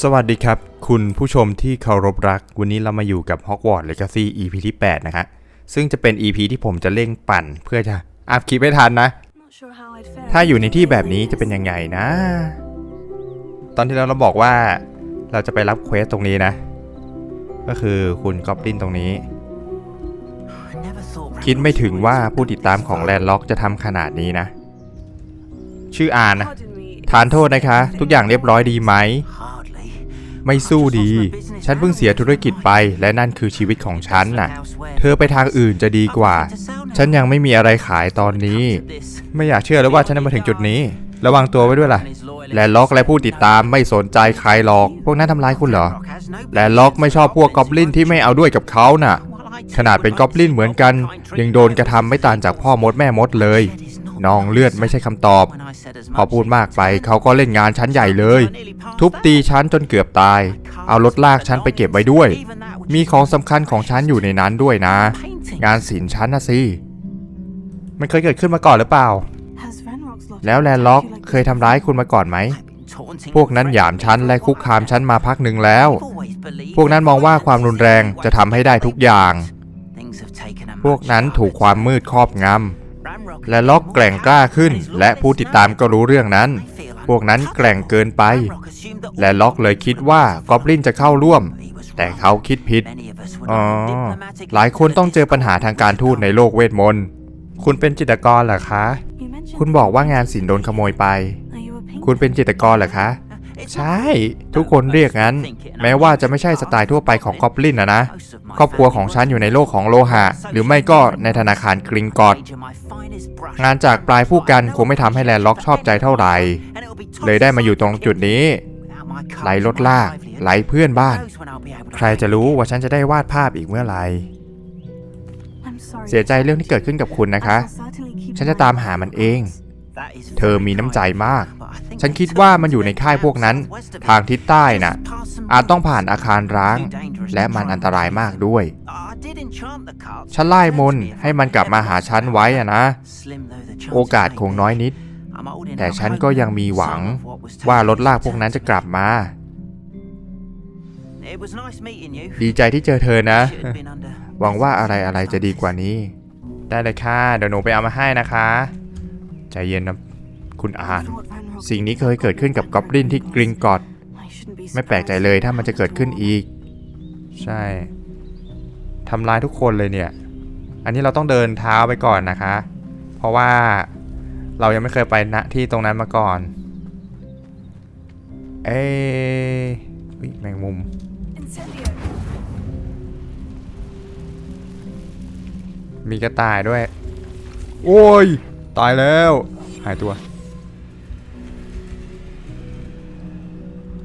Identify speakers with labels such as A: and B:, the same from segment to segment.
A: สวัสดีครับ คุณผู้ชมที่เคารพรัก วันนี้เรามาอยู่กับ Hogwarts Legacy EP ที่ 8 นะฮะซึ่งจะเป็น EP ที่ผมจะเร่งปั่นเพื่อจะอัพคลิปให้ทันนะ
B: Not sure how I'd fare
A: ถ้าอยู่ในที่แบบนี้จะเป็นยังไงนะ ตอนที่เราเราบอกว่าเราจะไปรับเควสตรงนี้นะ ก็คือคุณกอบลินตรงนี้ คิดไม่ถึงว่าผู้ติดตามของแลนด์ล็อกจะทำขนาดนี้นะ ชื่ออานนะ
B: Pardon me.
A: ทานโทษนะคะ ทุกอย่างเรียบร้อยดีไหม ไม่สู้ดี ฉันเพิ่งเสียธุรกิจไป และนั่นคือชีวิตของฉันน่ะ เธอไปทางอื่นจะดีกว่า ฉันยังไม่มีอะไรขายตอนนี้ ไม่อยากเชื่อเลยว่าฉันจะมาถึงจุดนี้ ระวังตัวไว้ด้วยล่ะ และล็อกและผู้ติดตามไม่สนใจใครหรอก พวกนั้นทำร้ายคุณเหรอ และล็อกไม่ชอบพวกกอบลินที่ไม่เอาด้วยกับเขาน่ะ ขนาดเป็นกอบลินเหมือนกัน ยังโดนกระทำไม่ต่างจากพ่อมดแม่มดเลยน้องเลือดไม่ใช่คำตอบ พอพูดมากไปเขาก็เล่นงานชั้นใหญ่เลย ทุบตีฉันจนเกือบตาย เอารถลากฉันไปเก็บไว้ด้วย มีของสำคัญของฉันอยู่ในนั้นด้วยนะ งานศิลป์ฉันนะสิมันเคยเกิดขึ้นมาก่อนหรือเปล่า แล้วแลนล็อกเคยทำร้ายคุณมาก่อนไหม พวกนั้นหยามฉันและคุกคามฉันมาพักหนึ่งแล้ว พวกนั้นมองว่าความรุนแรงจะทำให้ได้ทุกอย่าง พวกนั้นถูกความมืดครอบงำและล็อกแกร่งกล้าขึ้น และผู้ติดตามก็รู้เรื่องนั้น พวกนั้นแกร่งเกินไป และล็อกเลยคิดว่ากอบลินจะเข้าร่วม แต่เขาคิดผิดอ๋อหลายคนต้องเจอปัญหาทางการทูตในโลกเวทมนต์ คุณเป็นจิตรกรเหรอคะ คุณบอกว่างานศิลป์โดนขโมยไป คุณเป็นจิตรกรเหรอคะ ใช่ ทุกคนเรียกงั้น แม้ว่าจะไม่ใช่สไตล์ทั่วไปของกอบลินนะนะ ครอบครัวของฉันอยู่ในโลกของโลหะ หรือไม่ก็ในธนาคารกริงกอดงานจากปลายผู้กันคงไม่ทำให้แลนด์ล็อกชอบใจเท่าไหร่ เลยได้มาอยู่ตรงจุดนี้ไหลรถลากไหลเพื่อนบ้าน ใครจะรู้ว่าฉันจะได้วาดภาพอีกเมื่อไหร่
B: I'm sorry.
A: เสียใจเรื่องที่เกิดขึ้นกับคุณนะคะ
B: I shall certainly keep
A: ฉัน
B: an
A: จะ
B: eye
A: ตาม
B: on
A: หา
B: it.
A: มันเอง เธอมีน้ำใจมาก ฉันคิดว่ามันอยู่ในค่ายพวกนั้น ทางทิศใต้น่ะ อาจต้องผ่านอาคารร้าง และมันอันตรายมากด้วย ฉันไล่มนต์ให้มันกลับมาหาฉันไว้อะนะ โอกาสคงน้อยนิด แต่ฉันก็ยังมีหวังว่ารถลากพวกนั้นจะกลับมา ดีใจที่เจอเธอนะ หวังว่าอะไรอะไรจะดีกว่านี้ ได้เลยค่ะ เดี๋ยวหนูไปเอามาให้นะคะ ใจเย็นนะคุณอาน
B: Thought Ranrock
A: สิ่งนี้เคยเกิดขึ้นกับกอบลินที่กริงกอดไม่แปลกใจเลยถ้ามันจะเกิดขึ้นอีก ใช่ทำร้ายทุกคนเลยเนี่ย อันนี้เราต้องเดินเท้าไปก่อนนะคะ เพราะว่าเรายังไม่เคยไปณที่ตรงนั้นมาก่อน เอ้ยแมงมุม มีกระต่ายด้วย โอ้ย ตายแล้ว หายตัว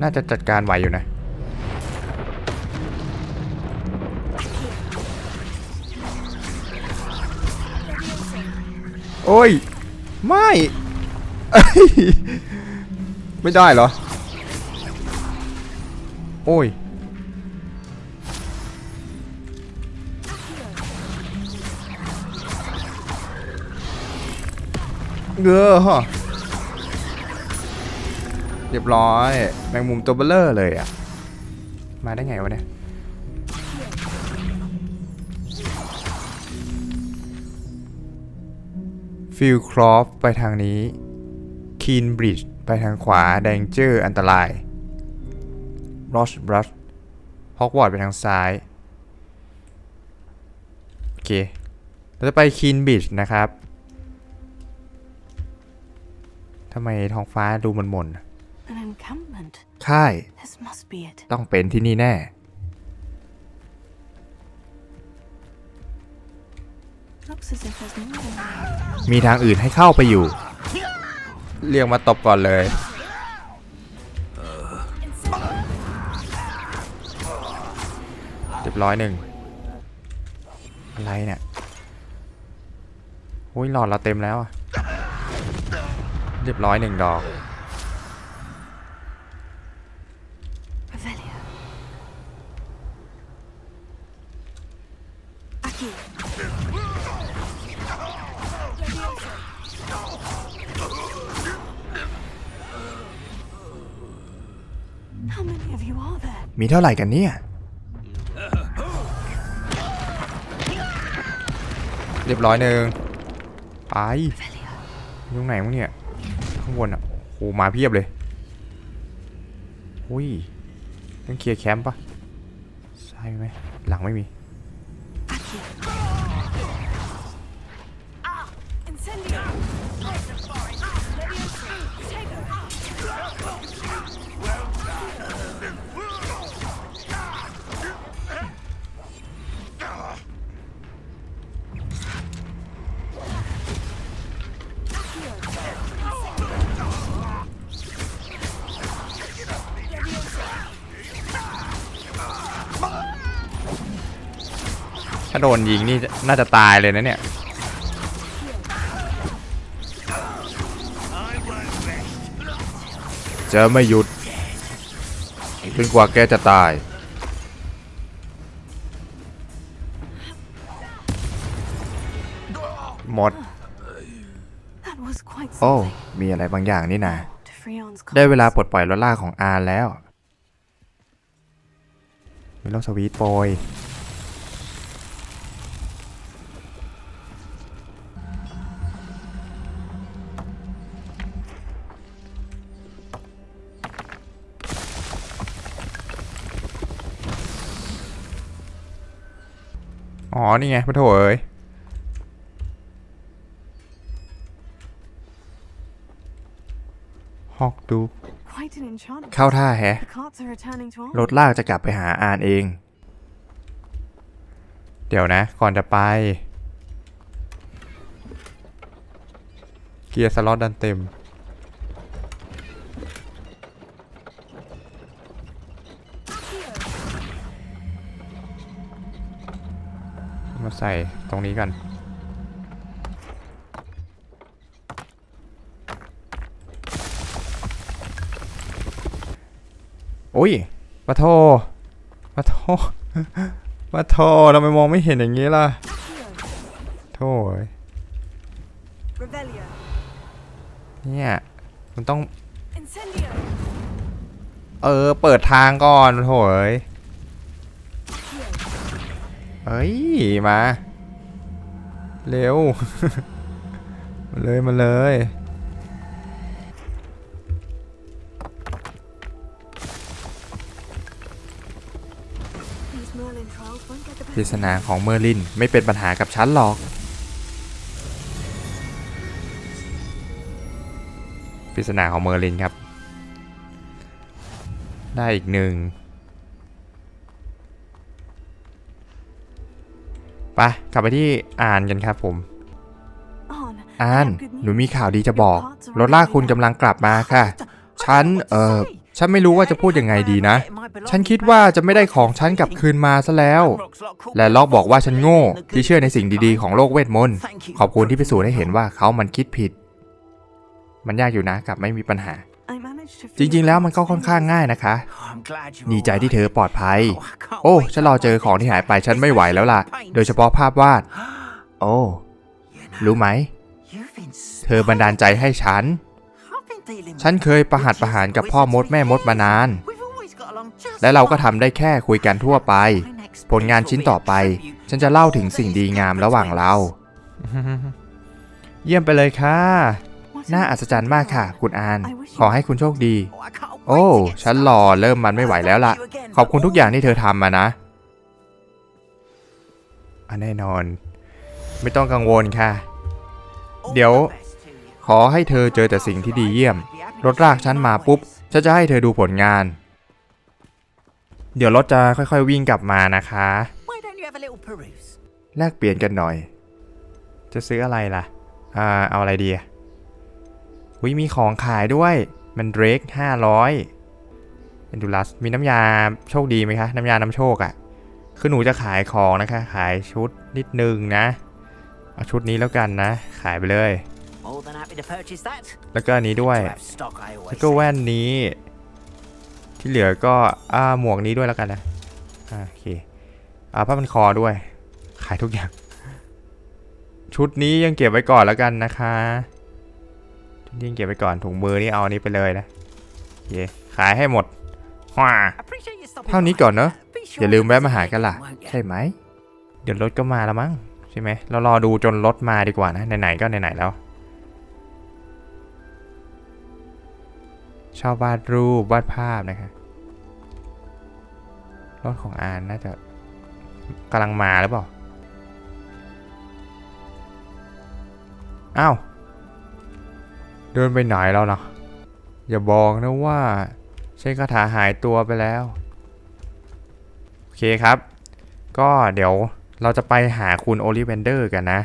A: น่าจะจัดการไหวอยู่นะ โอ้ย ไม่ ไม่ได้เหรอ โอ้ย เงือฮะเรียบร้อย แมงมุมตัวเบลเลอร์เลยอะ มาได้ไงวะเนี่ย ฟิลครอฟไปทางนี้คีนบริดจ์ไปทางขวาแดงเจอร์อันตรายรอชบรัชฮอกวอตไปทางซ้าย โอเค เราจะไปคีนบริดจ์นะครับ ทำไมท้องฟ้าดูมันหม่น
B: An encampment.
A: ๆค่าย
B: This must be it.
A: ต้องเป็นที่นี่แน่
B: Looks as if there's more than one.
A: มีทางอื่นให้เข้าไปอยู่ เรียกมาตบก่อนเลย เรียบร้อยหนึ่ง อะไรเนี่ยโอ้ยหลอดเราเต็มแล้วอะ เรียบร้อยหนึ่งดอก
B: Revelio. Aquí. How many many of you are there?
A: มีเท่าไหร่กันเนี่ย เรียบร้อยหนึ่งไปอยู่ตรงไหนมั้งเนี่ย ข้างบนอะโหมาเพียบเลยอุ้ยต้องเคลียร์แคมป์ปะใช่ไหมหลังไม่มี ถ้าโดนยิงนี่น่าจะตายเลยนะเนี่ย จะไม่หยุดจนกว่าแกจะตาย หมด โอ้ มีอะไรบางอย่างนี่นะ ได้เวลาปลดปล่อยรถลาของอาแล้วมีโลกสวีทโปรย อ๋อ นี่ไงพระโถเอ้ยฮอกดู
B: Quite an enchantment.
A: เข้าท่าแฮะ
B: The carts are returning to
A: ร
B: Arm.
A: ถลากจะกลับไปหาอานเอง เดี๋ยวนะ ก่อนจะไป เกียร์สล็อตดันเต็ม มาใส่ตรงนี้กันอุ้ยปะโทปะโทปะโททำไมมองไม่เห็นอย่างนี้ล่ะโถ่เอ้ย
B: Revelio.
A: เนี่ย มันต้อง
B: Incendio.
A: เออ เปิดทางก่อนโถ่เอ้ย เอ้ย มา เร็ว มาเลย มาเลย ปริศนาของเมอร์ลินไม่เป็นปัญหากับฉันหรอกปริศนาของเมอร์ลินครับ ได้อีกหนึ่ง ไปกลับไปที่อ่านกันครับผม
B: On.
A: อ่านหนูมีข่าวดีจะบอก รถลากคุณกำลังกลับมาค่ะ ฉัน เออฉันไม่รู้ว่าจะพูดยังไงดีนะ ฉันคิดว่าจะไม่ได้ของฉันกลับคืนมาซะแล้ว และล็อกบอกว่าฉันโง่ ที่เชื่อในสิ่งดีๆของโลกเวทมนต์ ขอบคุณที่พิสูจน์ให้เห็นว่าเขามันคิดผิด มันยากอยู่นะกับไม่มีปัญหา
B: I managed to
A: จริงๆ แล้วมันก็ค่อนข้างง่ายนะคะ ดีใจที่เธอปลอดภัย โอ้ ฉันรอเจอของที่หายไปฉันไม่ไหวแล้วล่ะ โดยเฉพาะภาพวาด โอ้ รู้ไหม เธอบันดาลใจให้ฉัน ฉันเคยประหัตประหารกับพ่อมดแม่มดมานาน และเราก็ทำได้แค่คุยกันทั่วไป ผลงานชิ้นต่อไป ฉันจะเล่าถึงสิ่งดีงามระหว่างเรา เยี่ยมไปเลยค่ะ
B: What
A: น่า
B: an
A: อัศจรรย์มากค่ะ คุณอาน
B: I wish you
A: ขอให้คุณโชคดี โอ้ฉันรอเริ่มมันไม่ไหวแล้วล่ะ ขอบคุณทุกอย่างที่เธอทำมานะอันแน่นอน ไม่ต้องกังวลค่ะ เดี๋ยว ขอให้เธอเจอแต่สิ่งที่ดีเยี่ยม รถลากฉันมาปุ๊บฉันจะให้เธอดูผลงาน เดี๋ยวรถจะค่อยๆวิ่งกลับมานะคะ
C: Why don't you have a little peruse?
A: แลกเปลี่ยนกันหน่อย จะซื้ออะไรล่ะ อ่า เอาอะไรดีอะ วิมีของขายด้วยมันเดรกห้าร้อยเอนดูลัสมีน้ำยาโชคดีไหมคะ น้ำยาน้ำโชคอะ่ะ คือหนูจะขายของนะคะ ขายชุดนิดนึงนะ เอาชุดนี้แล้วกันนะ ขายไปเลย แล้วก็อันนี้ด้วย แล้วก็แว่นนี้ ที่เหลือก็อ่าหมวกนี้ด้วยแล้วกันนะโอเคอ่าผ้าพันคอด้วย ขายทุกอย่าง ชุดนี้ยังเก็บไว้ก่อนแล้วกันนะคะ ยังเก็บไว้ก่อนถุงมือนี่เอาอันนี้ไปเลยนะโอเคขายให้หมดฮ่าเท่านี้ก่อนเนอะอย่าลืมแวะมาหากันล่ะ ใช่ไหม เดี๋ยวรถก็มาแล้วมั้งใช่ไหมเรารอดูจนรถมาดีกว่านะไหนๆก็ไหนๆแล้ว ชอบวาดรูปวาดภาพนะคะรถของอานน่าจะกำลังมาหรือเปล่า อ้าว เดินไปไหนแล้วนะอย่าบอกนะว่า ใช้คาถาหายตัวไปแล้ว โอเคครับ ก็เดี๋ยวเราจะไปหาคุณโอลิเวนเดอร์กันนะ